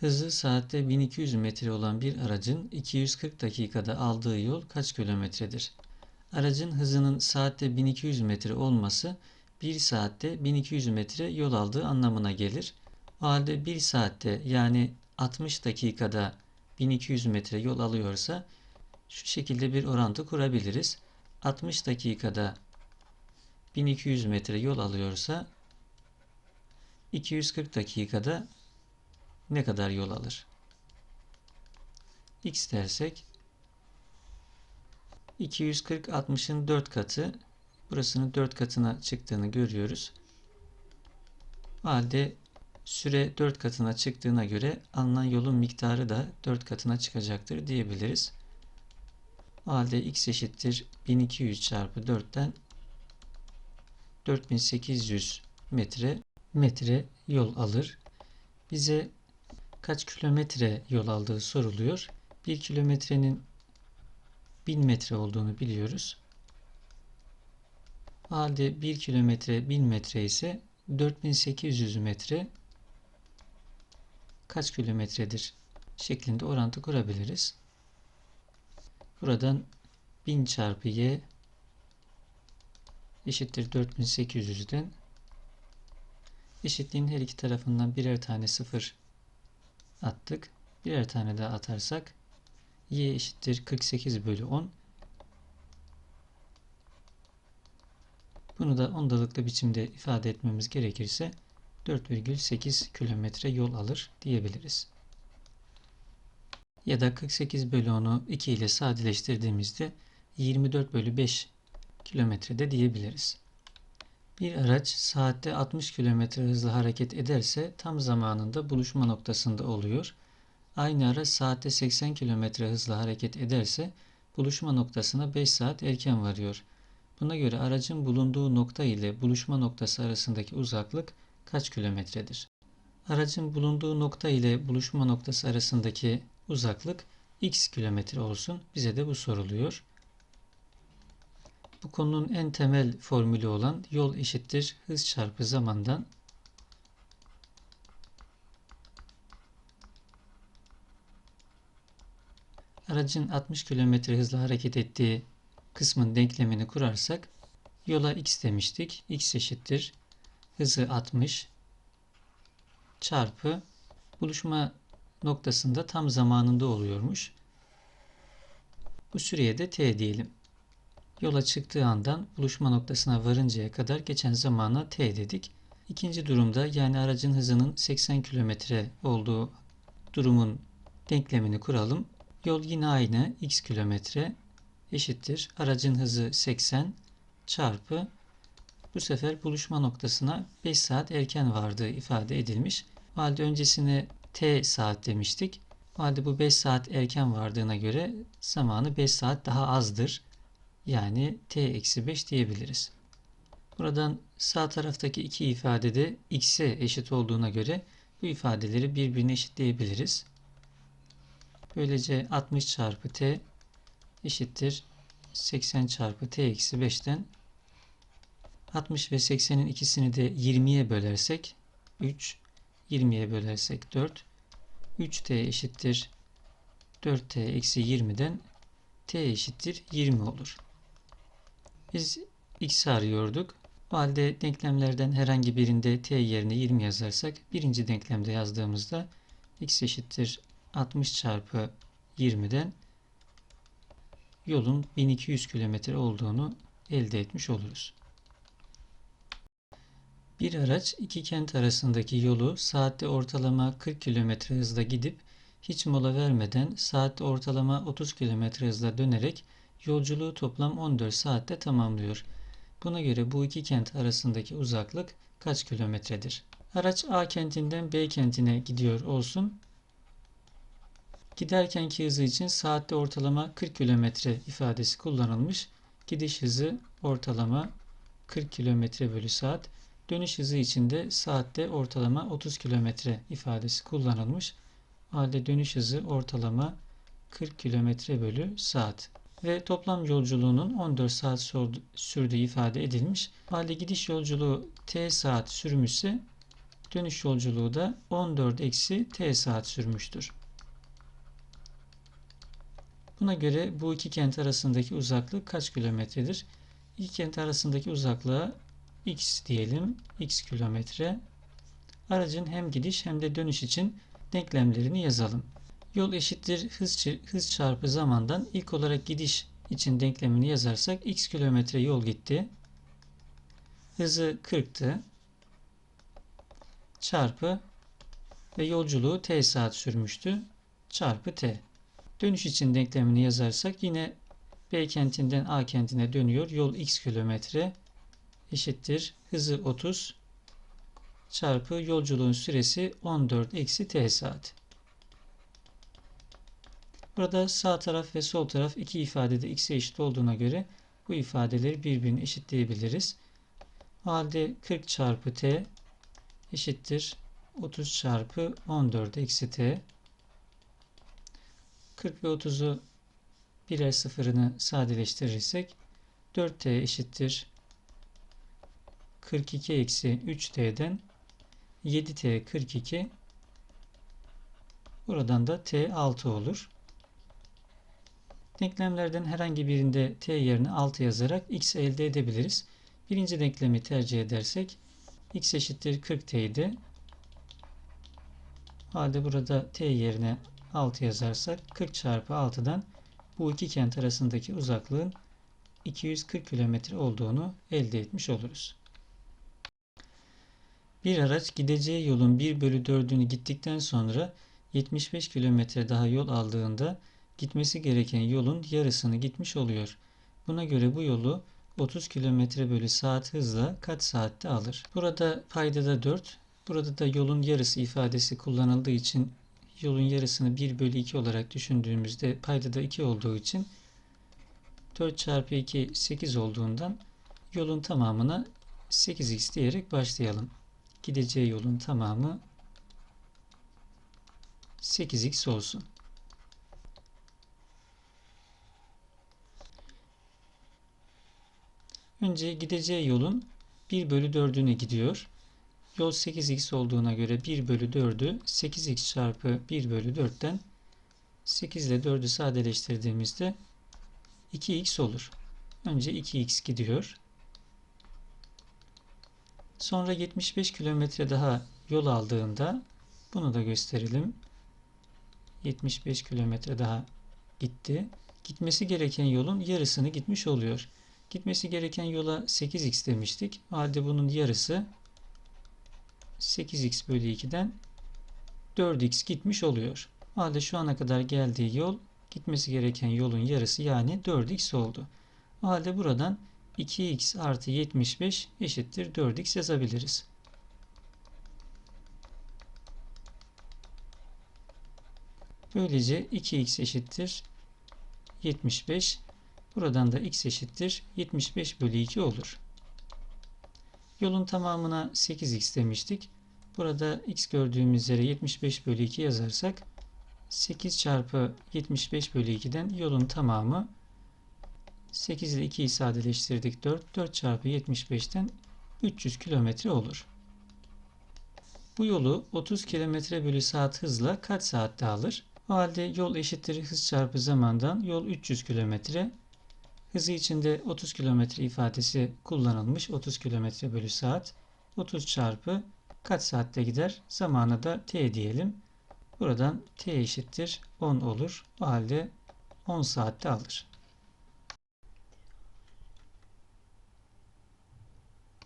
Hızı saatte 1200 metre olan bir aracın 240 dakikada aldığı yol kaç kilometredir? Aracın hızının saatte 1200 metre olması 1 saatte 1200 metre yol aldığı anlamına gelir. O halde 1 saatte yani 60 dakikada 1200 metre yol alıyorsa şu şekilde bir orantı kurabiliriz. 60 dakikada 1200 metre yol alıyorsa 240 dakikada ne kadar yol alır? X dersek 240 60'ın 4 katı burasının 4 katına çıktığını görüyoruz. O halde süre 4 katına çıktığına göre alınan yolun miktarı da 4 katına çıkacaktır diyebiliriz. O halde x eşittir 1200 çarpı 4'ten 4800 metre metre yol alır. Bize kaç kilometre yol aldığı soruluyor. 1 kilometrenin 1000 metre olduğunu biliyoruz. O halde 1 kilometre 1000 metre ise 4800 metre kaç kilometredir şeklinde orantı kurabiliriz. Buradan 1000 çarpı y eşittir 4800'den eşitliğin her iki tarafından birer tane sıfır attık. Birer tane daha atarsak y eşittir 48 bölü 10. Bunu da ondalıklı biçimde ifade etmemiz gerekirse 4,8 kilometre yol alır diyebiliriz. Ya da 48 bölü 10'u 2 ile sadeleştirdiğimizde 24 bölü 5 kilometrede diyebiliriz. Bir araç saatte 60 km hızla hareket ederse tam zamanında buluşma noktasında oluyor. Aynı araç saatte 80 km hızla hareket ederse buluşma noktasına 5 saat erken varıyor. Buna göre aracın bulunduğu nokta ile buluşma noktası arasındaki uzaklık kaç kilometredir? Aracın bulunduğu nokta ile buluşma noktası arasındaki uzaklık x kilometre olsun. Bize de bu soruluyor. Bu konunun en temel formülü olan yol eşittir hız çarpı zamandan aracın 60 km hızla hareket ettiği kısmın denklemini kurarsak yola x demiştik. x eşittir hızı 60 çarpı buluşma noktasında tam zamanında oluyormuş. Bu süreye de t diyelim. Yola çıktığı andan buluşma noktasına varıncaya kadar geçen zamana t dedik. İkinci durumda yani aracın hızının 80 km olduğu durumun denklemini kuralım. Yol yine aynı x kilometre eşittir. Aracın hızı 80 çarpı bu sefer buluşma noktasına 5 saat erken vardığı ifade edilmiş. O halde öncesine t saat demiştik. O halde bu 5 saat erken vardığına göre zamanı 5 saat daha azdır. Yani t eksi 5 diyebiliriz. Buradan sağ taraftaki iki ifadede x'e eşit olduğuna göre bu ifadeleri birbirine eşitleyebiliriz. Böylece 60 çarpı t eşittir 80 çarpı t eksi 5'ten 60 ve 80'in ikisini de 20'ye bölersek 3, 20'ye bölersek 4, 3t eşittir 4t eksi 20'den t eşittir 20 olur. Biz x arıyorduk. O halde denklemlerden herhangi birinde t yerine 20 yazarsak birinci denklemde yazdığımızda x eşittir 60 çarpı 20'den yolun 1200 kilometre olduğunu elde etmiş oluruz. Bir araç iki kent arasındaki yolu saatte ortalama 40 km hızla gidip hiç mola vermeden saatte ortalama 30 km hızla dönerek yolculuğu toplam 14 saatte tamamlıyor. Buna göre bu iki kent arasındaki uzaklık kaç kilometredir? Araç A kentinden B kentine gidiyor olsun. Giderkenki hızı için saatte ortalama 40 km ifadesi kullanılmış. Gidiş hızı ortalama 40 km bölü saat. Dönüş hızı için de saatte ortalama 30 km ifadesi kullanılmış. Halde dönüş hızı ortalama 40 km bölü saat. Ve toplam yolculuğunun 14 saat sürdüğü ifade edilmiş. Halde gidiş yolculuğu t saat sürmüşse Dönüş yolculuğu da 14 eksi t saat sürmüştür. Buna göre bu iki kent arasındaki uzaklık kaç kilometredir? İki kent arasındaki uzaklığa x diyelim. x kilometre. Aracın hem gidiş hem de dönüş için denklemlerini yazalım. Yol eşittir hız, hız çarpı zamandan ilk olarak gidiş için denklemini yazarsak x kilometre yol gitti. Hızı 40'tı. Çarpı ve yolculuğu t saat sürmüştü. Çarpı t. Dönüş için denklemini yazarsak yine B kentinden A kentine dönüyor. Yol x kilometre eşittir. Hızı 30 çarpı yolculuğun süresi 14 eksi t saat. Burada sağ taraf ve sol taraf iki ifadede x'e eşit olduğuna göre bu ifadeleri birbirine eşitleyebiliriz. O halde 40 çarpı t eşittir 30 çarpı 14 eksi t. 40 ve 30'u birer sıfırını sadeleştirirsek 4t eşittir 42 eksi 3t'den 7t 42 buradan da t 6 olur. Denklemlerden herhangi birinde t yerine 6 yazarak x elde edebiliriz. Birinci denklemi tercih edersek x eşittir 40t idi. Halde burada t yerine 6 yazarsak 40 çarpı 6'dan bu iki kent arasındaki uzaklığın 240 kilometre olduğunu elde etmiş oluruz. Bir araç gideceği yolun 1 bölü 4'ünü gittikten sonra 75 kilometre daha yol aldığında gitmesi gereken yolun yarısını gitmiş oluyor. Buna göre bu yolu 30 km bölü saat hızla kaç saatte alır? Burada paydada 4, burada da yolun yarısı ifadesi kullanıldığı için yolun yarısını 1 bölü 2 olarak düşündüğümüzde paydada 2 olduğu için 4 çarpı 2 8 olduğundan yolun tamamına 8x diyerek başlayalım. Gideceği yolun tamamı 8x olsun. Önce gideceği yolun 1 bölü 4'üne gidiyor. Yol 8x olduğuna göre 1 bölü 4'ü 8x çarpı 1 bölü 4'ten 8 ile 4'ü sadeleştirdiğimizde 2x olur. Önce 2x gidiyor. Sonra 75 kilometre daha yol aldığında bunu da gösterelim. 75 kilometre daha gitti. Gitmesi gereken yolun yarısını gitmiş oluyor. Gitmesi gereken yola 8x demiştik. O halde bunun yarısı 8x bölü 2'den 4x gitmiş oluyor. O halde şu ana kadar geldiği yol gitmesi gereken yolun yarısı yani 4x oldu. O halde buradan 2x artı 75 eşittir 4x yazabiliriz. Böylece 2x eşittir 75. Buradan da x eşittir 75 bölü 2 olur. Yolun tamamına 8x demiştik. Burada x gördüğümüz yere 75 bölü 2 yazarsak 8 çarpı 75 bölü 2'den yolun tamamı 8 ile 2'yi sadeleştirdik 4. 4 çarpı 75'ten 300 kilometre olur. Bu yolu 30 kilometre bölü saat hızla kaç saatte alır? O halde yol eşittir hız çarpı zamandan yol 300 kilometre. Hızı içinde 30 kilometre ifadesi kullanılmış. 30 kilometre bölü saat. 30 çarpı kaç saatte gider? Zamanı da t diyelim. Buradan t eşittir 10 olur. O halde 10 saatte alır.